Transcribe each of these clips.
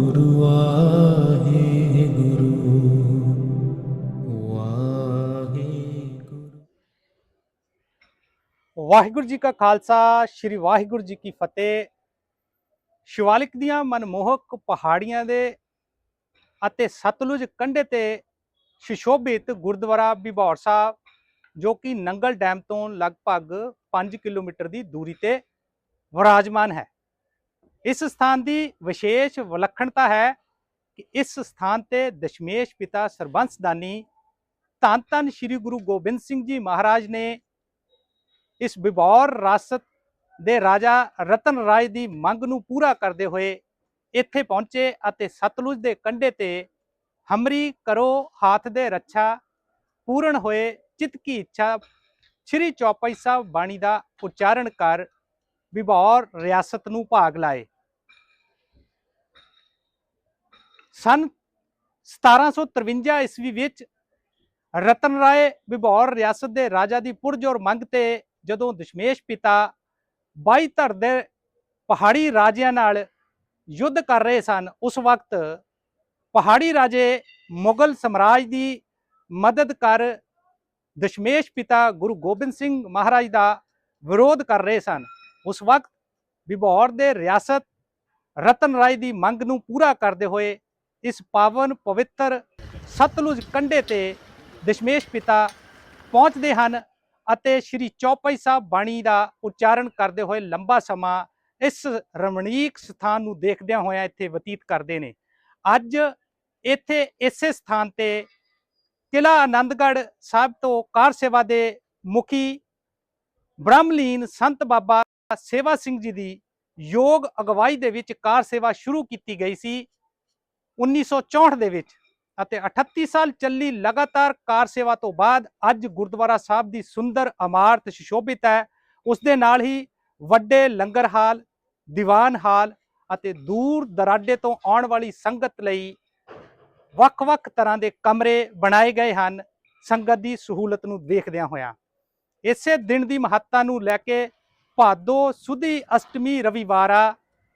ਵਾਹਿਗੁਰੂ ਵਾਹਿਗੁਰੂ। ਵਾਹਿਗੁਰੂ। ਵਾਹਿਗੁਰੂ ਜੀ ਕਾ ਖਾਲਸਾ, ਸ੍ਰੀ ਵਾਹਿਗੁਰੂ ਜੀ ਕੀ ਫਤਿਹ। ਸ਼ਿਵਾਲਿਕ ਦੀਆਂ ਮਨਮੋਹਕ ਪਹਾੜੀਆਂ ਦੇ ਅਤੇ ਸਤਲੁਜ ਕੰਢੇ ਤੇ ਸ਼ਿਸ਼ੋਭਿਤ ਗੁਰਦੁਆਰਾ ਬਿਭੌਰ ਸਾਹਿਬ, ਜੋ ਕਿ ਨੰਗਲ ਡੈਮ ਤੋਂ ਲਗਭਗ 5 ਕਿਲੋਮੀਟਰ ਦੀ ਦੂਰੀ ਤੇ ਵਿਰਾਜਮਾਨ ਹੈ। ਇਸ ਸਥਾਨ ਦੀ ਵਿਸ਼ੇਸ਼ ਵਿਲੱਖਣਤਾ ਹੈ ਕਿ ਇਸ ਸਥਾਨ ਤੇ ਦਸ਼ਮੇਸ਼ ਪਿਤਾ ਸਰਬੰਸਦਾਨੀ ਧੰਨ ਧੰਨ ਸ੍ਰੀ ਗੁਰੂ ਗੋਬਿੰਦ ਸਿੰਘ ਜੀ ਮਹਾਰਾਜ ਨੇ ਇਸ ਬਿਬੌਰ ਰਾਸਤ ਦੇ ਰਾਜਾ ਰਤਨ ਰਾਜ ਦੀ ਮੰਗ ਨੂੰ ਪੂਰਾ ਕਰਦੇ ਹੋਏ ਇੱਥੇ ਪਹੁੰਚੇ ਅਤੇ ਸਤਲੁਜ ਦੇ ਕੰਢੇ ਤੇ ਹਮਰੀ ਕਰੋ ਹਾਥ ਦੇ ਰੱਛਾ ਪੂਰਨ ਹੋਏ ਚਿਤ ਕੀ ਇੱਛਾ ਸ਼੍ਰੀ ਚੌਪਈ ਸਾਹਿਬ ਬਾਣੀ ਦਾ ਉਚਾਰਨ ਕਰ ਬਿਬੌਰ ਰਿਆਸਤ ਨੂੰ ਭਾਗ ਲਾਏ। ਸਨ। 1753 ਈਸਵੀ ਵਿੱਚ ਰਤਨ ਰਾਏ ਬਿਬੌਰ ਰਿਆਸਤ ਦੇ ਰਾਜਾ ਦੀ ਪੁਰਜੋਰ ਮੰਗ ਤੇ ਜਦੋਂ ਦਸ਼ਮੇਸ਼ ਪਿਤਾ ਬਾਈ ਧਰ ਦੇ ਪਹਾੜੀ ਰਾਜਿਆਂ ਨਾਲ ਯੁੱਧ ਕਰ ਰਹੇ ਸਨ, ਉਸ ਵਕਤ ਪਹਾੜੀ ਰਾਜੇ ਮੁਗਲ ਸਮਰਾਜ ਦੀ ਮਦਦ ਕਰ ਦਸ਼ਮੇਸ਼ ਪਿਤਾ ਗੁਰੂ ਗੋਬਿੰਦ ਸਿੰਘ ਮਹਾਰਾਜ ਦਾ ਵਿਰੋਧ ਕਰ ਰਹੇ ਸਨ। ਉਸ ਵਕਤ ਬਿਬੌਰ ਦੇ ਰਿਆਸਤ ਰਤਨ ਰਾਏ ਦੀ ਮੰਗ ਨੂੰ ਪੂਰਾ ਕਰਦੇ ਹੋਏ ਇਸ ਪਾਵਨ ਪਵਿੱਤਰ ਸਤਲੁਜ ਕੰਢੇ ਤੇ ਦਸ਼ਮੇਸ਼ ਪਿਤਾ ਪਹੁੰਚਦੇ ਹਨ ਅਤੇ ਸ਼੍ਰੀ ਚੌਪਈ ਸਾਹਿਬ ਬਾਣੀ ਦਾ ਉਚਾਰਨ ਕਰਦੇ ਹੋਏ ਲੰਬਾ ਸਮਾਂ ਇਸ ਰਮਣੀਕ ਸਥਾਨ ਨੂੰ ਦੇਖਦਿਆਂ ਹੋਇਆਂ ਇੱਥੇ ਬਤੀਤ ਕਰਦੇ ਨੇ। ਅੱਜ ਇੱਥੇ ਇਸੇ ਸਥਾਨ ਤੇ ਕਿਲਾ ਆਨੰਦਗੜ੍ਹ ਸਾਹਿਬ ਤੋਂ ਕਾਰ ਸੇਵਾ ਦੇ ਮੁਖੀ ਬ੍ਰਹਮਲੀਨ ਸੰਤ ਬਾਬਾ ਸੇਵਾ ਸਿੰਘ ਜੀ ਦੀ ਯੋਗ ਅਗਵਾਈ ਦੇ ਵਿੱਚ ਕਾਰ ਸੇਵਾ ਸ਼ੁਰੂ ਕੀਤੀ ਗਈ ਸੀ। 1964 ਦੇ ਵਿੱਚ ਅਤੇ 38 ਸਾਲ ਚੱਲੀ ਲਗਾਤਾਰ ਕਾਰ ਸੇਵਾ ਤੋਂ ਬਾਅਦ ਅੱਜ ਗੁਰਦੁਆਰਾ ਸਾਹਿਬ ਦੀ ਸੁੰਦਰ ਇਮਾਰਤ ਸੁਸ਼ੋਭਿਤ ਹੈ। ਉਸ ਦੇ ਨਾਲ ਹੀ ਵੱਡੇ ਲੰਗਰ ਹਾਲ, ਦੀਵਾਨ ਹਾਲ ਅਤੇ ਦੂਰ ਦਰਾਡੇ ਤੋਂ ਆਉਣ ਵਾਲੀ ਸੰਗਤ ਲਈ ਵੱਖ-ਵੱਖ ਤਰ੍ਹਾਂ ਦੇ ਕਮਰੇ ਬਣਾਏ ਗਏ ਹਨ ਸੰਗਤ ਦੀ ਸਹੂਲਤ ਨੂੰ ਦੇਖਦਿਆਂ ਹੋਇਆਂ। ਇਸੇ ਦਿਨ ਦੀ ਮਹੱਤਤਾ ਨੂੰ ਲੈ ਕੇ ਭਾਦੋ ਸੁਦੀ ਅਸ਼ਟਮੀ ਰਵਿਵਾਰਾ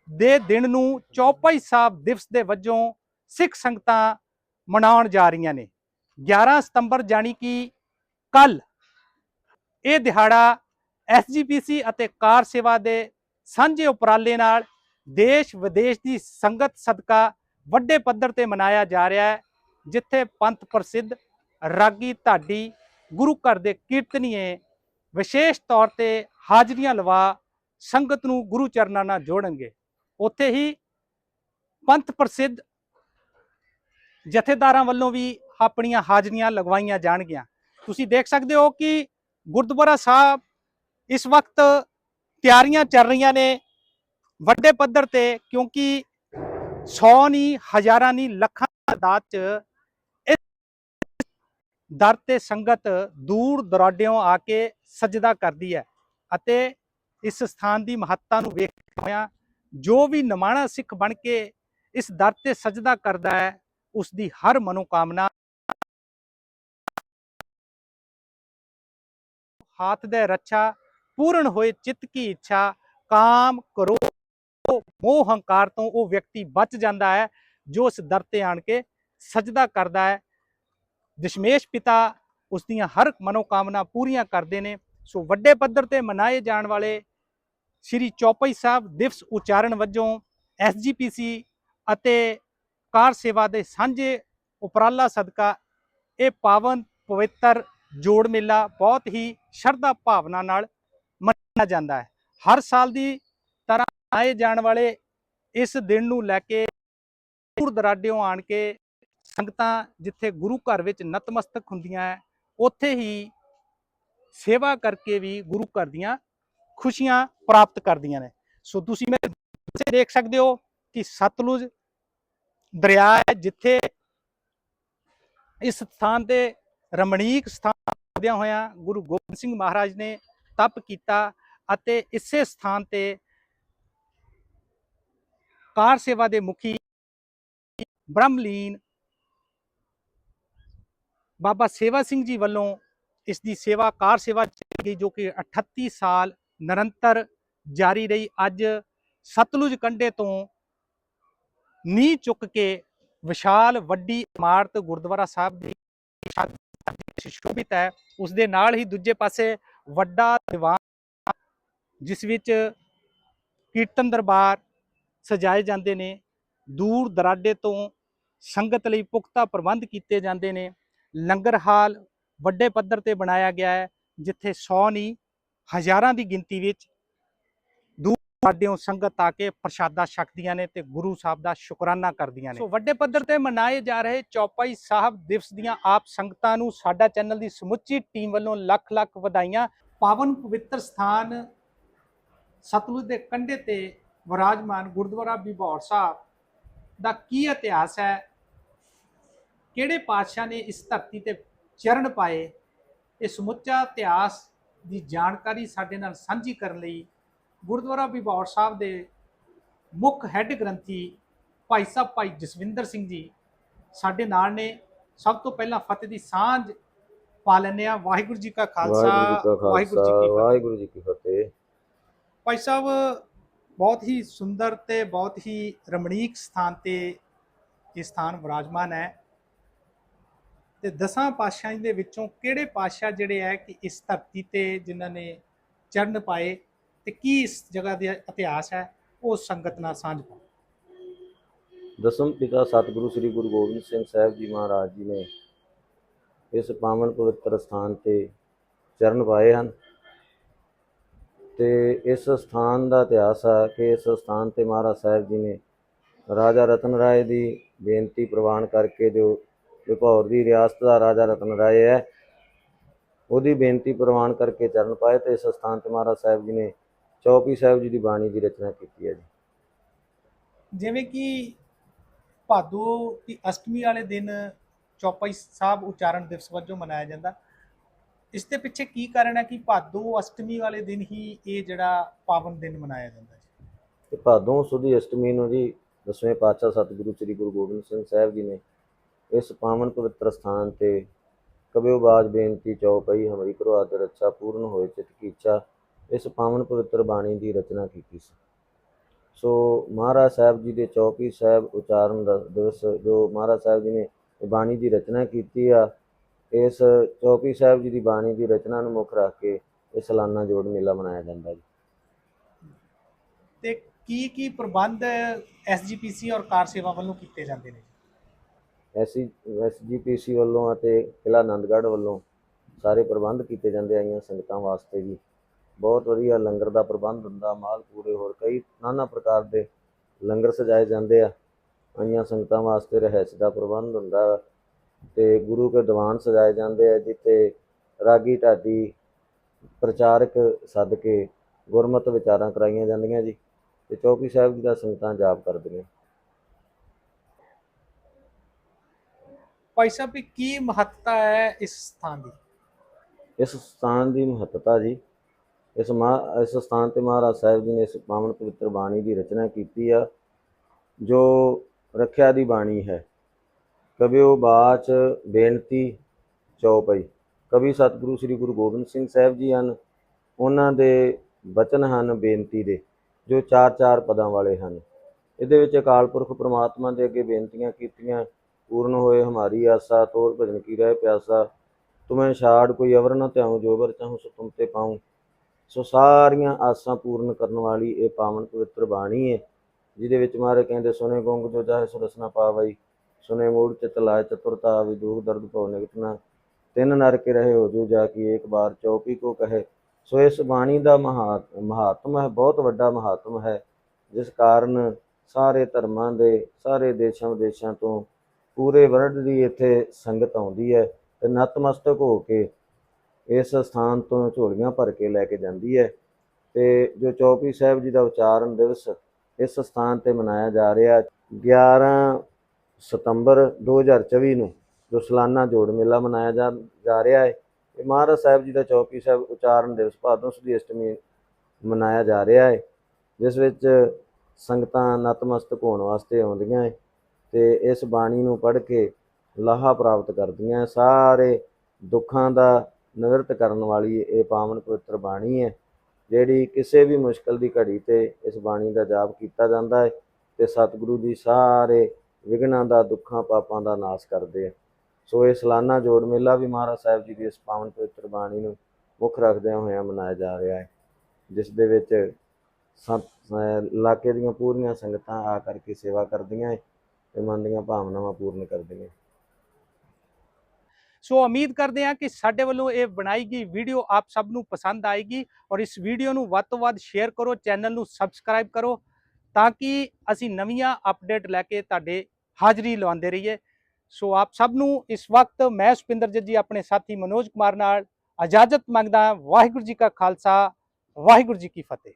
ਦੇ ਦਿਨ ਨੂੰ ਚੌਪਈ ਸਾਹਿਬ ਦਿਵਸ ਦੇ ਵਜੋਂ ਸਿੱਖ ਸੰਗਤਾਂ ਮਨਾਉਣ ਜਾ ਰਹੀਆਂ ਨੇ। 11 ਸਤੰਬਰ ਜਾਣੀ ਕਿ ਕੱਲ ਇਹ ਦਿਹਾੜਾ ਐਸਜੀਪੀਸੀ ਅਤੇ ਕਾਰ ਸੇਵਾ ਦੇ ਸਾਂਝੇ ਉਪਰਾਲੇ ਨਾਲ ਦੇਸ਼ ਵਿਦੇਸ਼ ਦੀ ਸੰਗਤ ਸਦਕਾ ਵੱਡੇ ਪੱਧਰ ਤੇ ਮਨਾਇਆ ਜਾ ਰਿਹਾ ਹੈ, ਜਿੱਥੇ ਪੰਥ ਪ੍ਰਸਿੱਧ ਰਾਗੀ ਢਾਡੀ ਗੁਰੂ ਘਰ ਦੇ ਕੀਰਤਨੀਏ ਵਿਸ਼ੇਸ਼ ਤੌਰ ਤੇ ਹਾਜ਼ਰੀਆਂ ਲਵਾ ਸੰਗਤ ਨੂੰ ਗੁਰੂ ਚਰਨਾਂ ਨਾਲ ਜੋੜਨਗੇ। ਉੱਥੇ ਹੀ ਪੰਥ ਪ੍ਰਸਿੱਧ ਜਥੇਦਾਰਾਂ ਵੱਲੋਂ ਵੀ ਆਪਣੀਆਂ ਹਾਜ਼ਰੀਆਂ ਲਗਵਾਈਆਂ ਜਾਣਗੀਆਂ। ਤੁਸੀਂ ਦੇਖ ਸਕਦੇ ਹੋ ਕਿ ਗੁਰਦੁਆਰਾ ਸਾਹਿਬ ਇਸ ਵਕਤ ਤਿਆਰੀਆਂ ਚੱਲ ਰਹੀਆਂ ਨੇ ਵੱਡੇ ਪੱਧਰ ਤੇ, ਕਿਉਂਕਿ 100 ਨਹੀਂ ਹਜ਼ਾਰਾਂ ਨਹੀਂ ਲੱਖਾਂ ਤਾਦਾਦ ਚ ਇਸ ਦਰ ਤੇ ਸੰਗਤ ਦੂਰ ਦਰਾਡਿਓਂ ਆ ਕੇ ਸਜਦਾ ਕਰਦੀ ਹੈ ਅਤੇ ਇਸ ਸਥਾਨ ਦੀ ਮਹੱਤਤਾ ਨੂੰ ਵੇਖਦੇ ਜੋ ਵੀ ਨਿਮਾਣਾ ਸਿੱਖ ਬਣ ਕੇ ਇਸ ਦਰ ਤੇ ਸਜਦਾ ਕਰਦਾ ਹੈ ਉਸ ਦੀ ਹਰ ਮਨੋਕਾਮਨਾ ਹਾਥ ਦੇ ਰੱਛਾ ਪੂਰਨ ਹੋਏ ਚਿੱਤ ਕੀ ਇੱਛਾ, ਕਾਮ ਕਰੋ, ਮੋਹ ਹੰਕਾਰ ਤੋਂ ਉਹ ਵਿਅਕਤੀ ਬਚ ਜਾਂਦਾ ਹੈ, ਜੋ ਇਸ ਦਰ ਤੇ ਆਣ ਕੇ ਸਜਦਾ ਕਰਦਾ ਹੈ। ਦਸ਼ਮੇਸ਼ ਪਿਤਾ ਉਸ ਦੀਆਂ ਹਰ ਮਨੋਕਾਮਨਾ ਪੂਰੀਆਂ ਕਰਦੇ ਨੇ। ਸੋ ਵੱਡੇ ਪੱਧਰ ਤੇ ਮਨਾਏ ਜਾਣ ਵਾਲੇ ਸ੍ਰੀ ਚੌਪਈ ਸਾਹਿਬ ਦਿਵਸ ਉਚਾਰਨ ਵਜੋਂ ਐਸਜੀਪੀਸੀ ਅਤੇ ਕਾਰ ਸੇਵਾ ਦੇ ਸਾਂਝੇ ਉਪਰਾਲਾ ਸਦਕਾ ਇਹ ਪਾਵਨ ਪਵਿੱਤਰ ਜੋੜ ਮੇਲਾ ਬਹੁਤ ਹੀ ਸ਼ਰਧਾ ਭਾਵਨਾ ਨਾਲ ਮਨਾਇਆ ਜਾਂਦਾ ਹੈ। ਹਰ ਸਾਲ ਦੀ ਤਰ੍ਹਾਂ ਆਏ ਜਾਣ ਵਾਲੇ ਇਸ ਦਿਨ ਨੂੰ ਲੈ ਕੇ ਦੂਰ ਦਰਾਡਿਓਂ ਆਣ ਕੇ ਸੰਗਤਾਂ ਜਿੱਥੇ ਗੁਰੂ ਘਰ ਵਿੱਚ ਨਤਮਸਤਕ ਹੁੰਦੀਆਂ ਹੈ, ਉੱਥੇ ਹੀ ਸੇਵਾ ਕਰਕੇ ਵੀ ਗੁਰੂ ਘਰ ਦੀਆਂ ਖੁਸ਼ੀਆਂ ਪ੍ਰਾਪਤ ਕਰਦੀਆਂ ਨੇ। ਸੋ ਤੁਸੀਂ ਮੇਰੇ ਦੇਖ ਸਕਦੇ ਹੋ ਕਿ ਸਤਲੁਜ ਦਰਿਆ ਹੈ ਜਿੱਥੇ ਇਸ ਸਥਾਨ ਤੇ ਰਮਣੀਕ ਸਥਾਨ ਦਿਆਂ ਹੋਇਆਂ ਗੁਰੂ ਗੋਬਿੰਦ ਸਿੰਘ ਮਹਾਰਾਜ ਨੇ ਤਪ ਕੀਤਾ ਅਤੇ ਇਸੇ ਸਥਾਨ ਤੇ ਕਾਰ ਸੇਵਾ ਦੇ ਮੁਖੀ ਬ੍ਰਹਮਲੀਨ ਬਾਬਾ ਸੇਵਾ ਸਿੰਘ ਜੀ ਵੱਲੋਂ ਇਸ ਦੀ ਸੇਵਾ, ਕਾਰ ਸੇਵਾ ਚੱਲੀ ਗਈ ਜੋ ਕਿ 38 ਸਾਲ ਨਿਰੰਤਰ ਜਾਰੀ ਰਹੀ। ਅੱਜ ਸਤਲੁਜ ਕੰਢੇ ਤੋਂ ਨੀਂਹ ਚੁੱਕ ਕੇ ਵਿਸ਼ਾਲ ਵੱਡੀ ਇਮਾਰਤ ਗੁਰਦੁਆਰਾ ਸਾਹਿਬ ਦੀ ਛੱਤ ਹੈ। ਉਸ ਦੇ ਨਾਲ ਹੀ ਦੂਜੇ ਪਾਸੇ ਵੱਡਾ ਦੀਵਾਨ ਜਿਸ ਵਿੱਚ ਕੀਰਤਨ ਦਰਬਾਰ ਸਜਾਏ ਜਾਂਦੇ ਨੇ, ਦੂਰ ਦਰਾਡੇ ਤੋਂ ਸੰਗਤ ਲਈ ਪੁਖਤਾ ਪ੍ਰਬੰਧ ਕੀਤੇ ਜਾਂਦੇ ਨੇ। ਲੰਗਰ ਹਾਲ ਵੱਡੇ ਪੱਧਰ ਤੇ ਬਣਾਇਆ ਗਿਆ ਹੈ, ਜਿੱਥੇ 100 ਨਹੀਂ ਹਜ਼ਾਰਾਂ ਦੀ ਗਿਣਤੀ ਵਿੱਚ ਦੂਰ ਦਰਾਡਿਓਂ ਸੰਗਤ ਆ ਕੇ ਪ੍ਰਸ਼ਾਦਾ ਛਕਦੀਆਂ ਨੇ ਤੇ ਗੁਰੂ ਸਾਹਿਬ ਦਾ ਸ਼ੁਕਰਾਨਾ ਕਰਦੀਆਂ ਨੇ। ਸੋ ਵੱਡੇ ਪੱਧਰ ਤੇ ਮਨਾਏ ਜਾ ਰਹੇ ਚੌਪਾਈ ਸਾਹਿਬ ਦਿਵਸ ਦੀਆਂ ਆਪ ਸੰਗਤਾਂ ਨੂੰ ਸਾਡਾ ਚੈਨਲ ਦੀ ਸਮੁੱਚੀ ਟੀਮ ਵੱਲੋਂ ਲੱਖ ਲੱਖ ਵਧਾਈਆਂ। ਪਾਵਨ ਪਵਿੱਤਰ ਸਥਾਨ ਸਤਲੁਜ ਦੇ ਕੰਢੇ ਤੇ ਵਿਰਾਜਮਾਨ ਗੁਰਦੁਆਰਾ ਬਿਬੌਰ ਸਾਹਿਬ ਦਾ ਕੀ ਇਤਿਹਾਸ ਹੈ? ਕਿਹੜੇ ਪਾਤਸ਼ਾਹ ਨੇ ਇਸ ਧਰਤੀ ਤੇ ਚਰਨ ਪਾਏ? ਇਹ ਸਮੁੱਚਾ ਇਤਿਹਾਸ ਦੀ ਜਾਣਕਾਰੀ ਸਾਡੇ ਨਾਲ ਸਾਂਝੀ ਕਰਨ ਲਈ ਗੁਰਦੁਆਰਾ ਬਿਬੌਰ ਸਾਹਿਬ ਦੇ ਮੁੱਖ ਹੈੱਡ ਗ੍ਰੰਥੀ ਭਾਈ ਸਾਹਿਬ ਭਾਈ ਜਸਵਿੰਦਰ ਸਿੰਘ ਜੀ ਸਾਡੇ ਨਾਲ ਨੇ। ਸਭ ਤੋਂ ਪਹਿਲਾਂ ਫਤਿਹ ਦੀ ਸਾਂਝ ਪਾ ਲੈਂਦੇ ਆ ਵਾਹਿਗੁਰੂ ਜੀ ਕਾ ਖਾਲਸਾ ਵਾਹਿਗੁਰੂ ਜੀ ਕਾ ਖਾਲਸਾ ਵਾਹਿਗੁਰੂ ਜੀ ਕੀ ਫਤਿਹ। ਭਾਈ ਸਾਹਿਬ ਬਹੁਤ ਹੀ ਸੁੰਦਰ ਤੇ ਬਹੁਤ ਹੀ ਰਮਣੀਕ ਸਥਾਨ ਤੇ ਇਹ ਸਥਾਨ ਵਿਰਾਜਮਾਨ ਹੈ। ਤੇ ਦਸਾਂ ਪਾਤਸ਼ਾਹਾਂ ਦੇ ਵਿੱਚੋਂ ਕਿਹੜੇ ਪਾਤਸ਼ਾਹ ਜਿਹੜੇ ਹੈ ਕਿ ਇਸ ਧਰਤੀ ਤੇ ਜਿਨ੍ਹਾਂ ਨੇ ਚਰਨ ਪਾਏ? ਤੇ ਕੀ ਇਸ ਜਗ੍ਹਾ ਦਾ ਇਤਿਹਾਸ ਹੈ, ਉਹ ਸੰਗਤ ਨਾਲ ਸਾਂਝ ਪਾਓ। ਦਸਮ ਪਿਤਾ ਸਤਿਗੁਰੂ ਸ੍ਰੀ ਗੁਰੂ ਗੋਬਿੰਦ ਸਿੰਘ ਸਾਹਿਬ ਜੀ ਮਹਾਰਾਜ ਜੀ ਨੇ ਇਸ ਪਾਵਨ ਪਵਿੱਤਰ ਸਥਾਨ ਤੇ ਚਰਨ ਪਾਏ ਹਨ ਤੇ ਇਸ ਸਥਾਨ ਦਾ ਇਤਿਹਾਸ ਹੈ ਕਿ ਇਸ ਸਥਾਨ ਤੇ ਮਹਾਰਾਜ ਸਾਹਿਬ ਜੀ ਨੇ ਰਾਜਾ ਰਤਨ ਰਾਏ ਦੀ ਬੇਨਤੀ ਪ੍ਰਵਾਨ ਕਰਕੇ ਜੋ ਵਿਭੌਰ ਦੀ ਰਿਆਸਤ ਦਾ ਰਾਜਾ ਰਤਨ ਰਾਏ ਹੈ, ਉਹਦੀ ਬੇਨਤੀ ਪ੍ਰਵਾਨ ਕਰਕੇ ਚਰਨ ਪਾਏ ਤੇ ਇਸ ਸਥਾਨ ਤੇ ਮਹਾਰਾਜ ਸਾਹਿਬ ਜੀ ਨੇ ਚੌਪੀ ਸਾਹਿਬ ਜੀ ਦੀ ਬਾਣੀ ਦੀ ਰਚਨਾ ਕੀਤੀ ਹੈ ਜੀ। ਜਿਵੇਂ ਕਿ ਭਾਦੋ ਦੀ ਅਸ਼ਟਮੀ ਵਾਲੇ ਦਿਨ ਚੌਪਈ ਸਾਹਿਬ ਉਚਾਰਨ ਦਿਵਸ ਵਜੋਂ ਮਨਾਇਆ ਜਾਂਦਾ। ਇਸ ਦੇ ਪਿੱਛੇ ਕੀ ਕਾਰਨ ਹੈ ਕਿ ਭਾਦੋ ਅਸ਼ਟਮੀ ਵਾਲੇ ਦਿਨ ਹੀ ਇਹ ਜਿਹੜਾ ਪਾਵਨ ਦਿਨ ਮਨਾਇਆ ਜਾਂਦਾ ਹੈ ਤੇ ਭਾਦੋਂ ਸੁਦੀ ਅਸ਼ਟਮੀ ਨੂੰ ਜੀ ਦਸਵੇਂ ਪਾਤਸ਼ਾਹ ਸਤਿਗੁਰੂ ਸ੍ਰੀ ਗੁਰੂ ਗੋਬਿੰਦ ਸਿੰਘ ਸਾਹਿਬ ਜੀ ਨੇ ਇਸ ਪਾਵਨ ਪਵਿੱਤਰ ਸਥਾਨ ਤੇ ਕਬਿਓ ਬਾਜ ਬੇਨਤੀ ਚਉਪਈ ਹਮਰੀ ਆਦਰ ਰੱਛਾ ਪੂਰਨ ਹੋਏ ਚਿਤ ਕੀ ਇੱਛਾ ਇਸ ਪਾਵਨ ਪਵਿੱਤਰ ਬਾਣੀ ਦੀ ਰਚਨਾ ਕੀਤੀ ਸੀ। ਸੋ ਮਹਾਰਾਜ ਸਾਹਿਬ ਜੀ ਦੇ ਚੌਪੀ ਸਾਹਿਬ ਉਚਾਰਨ ਦਾ ਦਿਵਸ ਜੋ ਮਹਾਰਾਜ ਸਾਹਿਬ ਜੀ ਨੇ ਇਹ ਬਾਣੀ ਦੀ ਰਚਨਾ ਕੀਤੀ ਆ ਇਸ ਚੌਪੀ ਸਾਹਿਬ ਜੀ ਦੀ ਬਾਣੀ ਦੀ ਰਚਨਾ ਨੂੰ ਮੁੱਖ ਰੱਖ ਕੇ ਇਹ ਸਾਲਾਨਾ ਜੋੜ ਮੇਲਾ ਮਨਾਇਆ ਜਾਂਦਾ ਜੀ। ਤੇ ਕੀ ਕੀ ਪ੍ਰਬੰਧ ਐਸਜੀਪੀਸੀ ਔਰ ਕਾਰ ਸੇਵਾ ਵੱਲੋਂ ਕੀਤੇ ਜਾਂਦੇ ਨੇ? ਐਸੀ ਐਸਜੀਪੀਸੀ ਵੱਲੋਂ ਅਤੇ ਕਿਲ੍ਹਾ ਆਨੰਦਗੜ੍ਹ ਵੱਲੋਂ ਸਾਰੇ ਪ੍ਰਬੰਧ ਕੀਤੇ ਜਾਂਦੇ ਆਈਆਂ ਸੰਗਤਾਂ ਵਾਸਤੇ ਜੀ। ਬਹੁਤ ਵਧੀਆ ਲੰਗਰ ਦਾ ਪ੍ਰਬੰਧ ਹੁੰਦਾ ਮਾਲ ਪੂਰੇ ਹੋਰ ਕਈ ਨਾਨਾ ਪ੍ਰਕਾਰ ਦੇ ਲੰਗਰ ਸਜਾਏ ਜਾਂਦੇ ਆ। ਆਈਆਂ ਸੰਗਤਾਂ ਵਾਸਤੇ ਰਹਿਸ ਦਾ ਪ੍ਰਬੰਧ ਹੁੰਦਾ। ਤੇ ਗੁਰੂ ਕੇ ਦੀਵਾਨ ਸਜਾਏ ਜਾਂਦੇ ਆ ਜਿੱਤੇ ਰਾਗੀ ਢਾਡੀ ਪ੍ਰਚਾਰਕ ਸਦਕੇ ਗੁਰਮਤ ਵਿਚਾਰਾਂ ਕਰਾਈਆਂ ਜਾਂਦੀਆਂ ਜੀ ਤੇ ਚੌਕੀ ਸਾਹਿਬ ਜੀ ਦਾ ਸੰਗਤਾਂ ਜਾਪ ਕਰਦੀਆਂ। ਭਾਈ ਸਾਹਿਬ ਕੀ ਮਹੱਤਤਾ ਹੈ ਇਸ ਸਥਾਨ ਦੀ? ਇਸ ਸਥਾਨ ਦੀ ਮਹੱਤਤਾ ਜੀ ਇਸ ਮਹਾ, ਇਸ ਸਥਾਨ ਤੇ ਮਹਾਰਾਜ ਸਾਹਿਬ ਜੀ ਨੇ ਇਸ ਪਾਵਨ ਪਵਿੱਤਰ ਬਾਣੀ ਦੀ ਰਚਨਾ ਕੀਤੀ ਆ, ਜੋ ਰੱਖਿਆ ਦੀ ਬਾਣੀ ਹੈ। ਕਬਿਓ ਬਾਚ ਬੇਨਤੀ ਚਉਪਈ। ਕਵੀ ਸਤਿਗੁਰੂ ਸ੍ਰੀ ਗੁਰੂ ਗੋਬਿੰਦ ਸਿੰਘ ਸਾਹਿਬ ਜੀ ਹਨ, ਉਹਨਾਂ ਦੇ ਬਚਨ ਹਨ ਬੇਨਤੀ ਦੇ, ਜੋ ਚਾਰ ਚਾਰ ਪਦਾਂ ਵਾਲੇ ਹਨ। ਇਹਦੇ ਵਿੱਚ ਅਕਾਲ ਪੁਰਖ ਪ੍ਰਮਾਤਮਾ ਦੇ ਅੱਗੇ ਬੇਨਤੀਆਂ ਕੀਤੀਆਂ, ਪੂਰਨ ਹੋਏ ਹਮਾਰੀ ਆਸਾ, ਤੋਰ ਭਜਨ ਕੀ ਰਹਿ ਪਿਆਸਾ, ਤੁਮੈ ਛਾੜ ਕੋਈ ਅਵਰ ਨ ਧਿਆਉ, ਜੋ ਵਰ ਚਾਹੂੰ ਸੋ ਤੁਮ ਤੇ ਪਾਉ। ਸੋ ਸਾਰੀਆਂ ਆਸਾਂ ਪੂਰਨ ਕਰਨ ਵਾਲੀ ਇਹ ਪਾਵਨ ਪਵਿੱਤਰ ਬਾਣੀ ਹੈ, ਜਿਹਦੇ ਵਿੱਚ ਮਾਰੇ ਕਹਿੰਦੇ ਸੁਨੇ ਗੋਂਗ ਜੋ ਜਾਹੇ ਸੋ ਰਸਨਾ ਪਾਵਈ ਸੁਨੇ ਮੂੜ ਚਿਤ ਲਾਇ ਚਤੁਰਤਾ ਵੀ ਵਿਦੂਖ ਦਰਦ ਭਉ ਨਿਕਟਨਾ ਤਿੰਨ ਨਰ ਕੇ ਰਹੇ ਹੋ ਜੋ ਜਾ ਕੇ ਇੱਕ ਬਾਰ ਚੌਪੀ ਕੋ ਕਹੇ। ਸੋ ਇਸ ਬਾਣੀ ਦਾ ਮਹਾ, ਮਹਾਤਮ ਹੈ, ਬਹੁਤ ਵੱਡਾ ਮਹਾਤਮ ਹੈ, ਜਿਸ ਕਾਰਨ ਸਾਰੇ ਧਰਮਾਂ ਦੇ, ਸਾਰੇ ਦੇਸ਼ਾਂ ਵਿਦੇਸ਼ਾਂ ਤੋਂ ਪੂਰੇ ਵਰਲਡ ਦੀ ਇੱਥੇ ਸੰਗਤ ਆਉਂਦੀ ਹੈ ਤੇ ਨਤਮਸਤਕ ਹੋ ਕੇ ਇਸ ਸਥਾਨ ਤੋਂ ਝੋਲੀਆਂ ਭਰ ਕੇ ਲੈ ਕੇ ਜਾਂਦੀ ਹੈ ਤੇ ਜੋ ਚੌਪੀ ਸਾਹਿਬ ਜੀ ਦਾ ਉਚਾਰਨ ਦਿਵਸ ਇਸ ਸਥਾਨ ਤੇ ਮਨਾਇਆ ਜਾ ਰਿਹਾ 11 ਸਤੰਬਰ 2024 ਨੂੰ ਜੋ ਸਾਲਾਨਾ ਜੋੜ ਮੇਲਾ ਮਨਾਇਆ ਜਾ ਜਾ ਰਿਹਾ ਹੈ, ਇਹ ਮਹਾਰਾਜ ਸਾਹਿਬ ਜੀ ਦਾ ਚੌਪੀ ਸਾਹਿਬ ਉਚਾਰਨ ਦਿਵਸ ਭਾਦੋਂ ਦੀ ਅਸ਼ਟਮੀ ਮਨਾਇਆ ਜਾ ਰਿਹਾ ਹੈ, ਜਿਸ ਵਿੱਚ ਸੰਗਤਾਂ ਨਤਮਸਤਕ ਹੋਣ ਵਾਸਤੇ ਆਉਂਦੀਆਂ ਹੈ ਤੇ ਇਸ ਬਾਣੀ ਨੂੰ ਪੜ੍ਹ ਕੇ ਲਾਹਾ ਪ੍ਰਾਪਤ ਕਰਦੀਆਂ ਹੈ। ਸਾਰੇ ਦੁੱਖਾਂ ਦਾ ਨਿਵਰਤ ਕਰਨ ਵਾਲੀ ਇਹ ਪਾਵਨ ਪਵਿੱਤਰ ਬਾਣੀ ਹੈ, ਜਿਹੜੀ ਕਿਸੇ ਵੀ ਮੁਸ਼ਕਲ ਦੀ ਘੜੀ ਤੇ ਇਸ ਬਾਣੀ ਦਾ ਜਾਪ ਕੀਤਾ ਜਾਂਦਾ ਹੈ ਤੇ ਸਤਿਗੁਰੂ ਦੀ ਸਾਰੇ ਵਿਘਨਾਂ ਦਾ, ਦੁੱਖਾਂ, ਪਾਪਾਂ ਦਾ ਨਾਸ਼ ਕਰਦੇ ਆ। ਸੋ ਇਹ ਸਾਲਾਨਾ ਜੋੜ ਮੇਲਾ ਵੀ ਮਹਾਰਾਜ ਸਾਹਿਬ ਜੀ ਦੀ ਇਸ ਪਾਵਨ ਪਵਿੱਤਰ ਬਾਣੀ ਨੂੰ ਮੁੱਖ ਰੱਖਦਿਆਂ ਹੋਇਆਂ ਮਨਾਇਆ ਜਾ ਰਿਹਾ ਹੈ, ਜਿਸ ਦੇ ਵਿੱਚ ਸਭ ਇਲਾਕੇ ਦੀਆਂ ਪੂਰੀਆਂ ਸੰਗਤਾਂ ਆ ਕਰਕੇ ਸੇਵਾ ਕਰਦੀਆਂ ਹੈ ਤੇ ਮਨ ਦੀਆਂ ਭਾਵਨਾਵਾਂ ਪੂਰਨ ਕਰਦੀਆਂ ਸੋ ਉਮੀਦ ਕਰਦੇ ਹਾਂ ਕਿ ਸਾਡੇ ਵੱਲੋਂ ਇਹ ਬਣਾਈ ਗਈ ਵੀਡੀਓ ਆਪ ਸਭ ਨੂੰ ਪਸੰਦ ਆਏਗੀ ਔਰ ਇਸ ਵੀਡੀਓ ਨੂੰ ਵੱਧ ਤੋਂ ਵੱਧ ਸ਼ੇਅਰ ਕਰੋ, ਚੈਨਲ ਨੂੰ ਸਬਸਕ੍ਰਾਈਬ ਕਰੋ ਤਾਂ ਕਿ ਅਸੀਂ ਨਵੀਆਂ ਅਪਡੇਟ ਲੈ ਕੇ ਤੁਹਾਡੇ ਹਾਜ਼ਰੀ ਲਵਾਉਂਦੇ ਰਹੀਏ। ਸੋ ਆਪ ਸਭ ਨੂੰ ਇਸ ਵਕਤ ਮੈਂ ਸੁਪਿੰਦਰ ਜੱਜੀ ਆਪਣੇ ਸਾਥੀ ਮਨੋਜ ਕੁਮਾਰ ਨਾਲ ਇਜਾਜ਼ਤ ਮੰਗਦਾ ਵਾਹਿਗੁਰੂ ਜੀ ਕਾ ਖਾਲਸਾ, ਵਾਹਿਗੁਰੂ ਜੀ ਕੀ ਫਤਿਹ।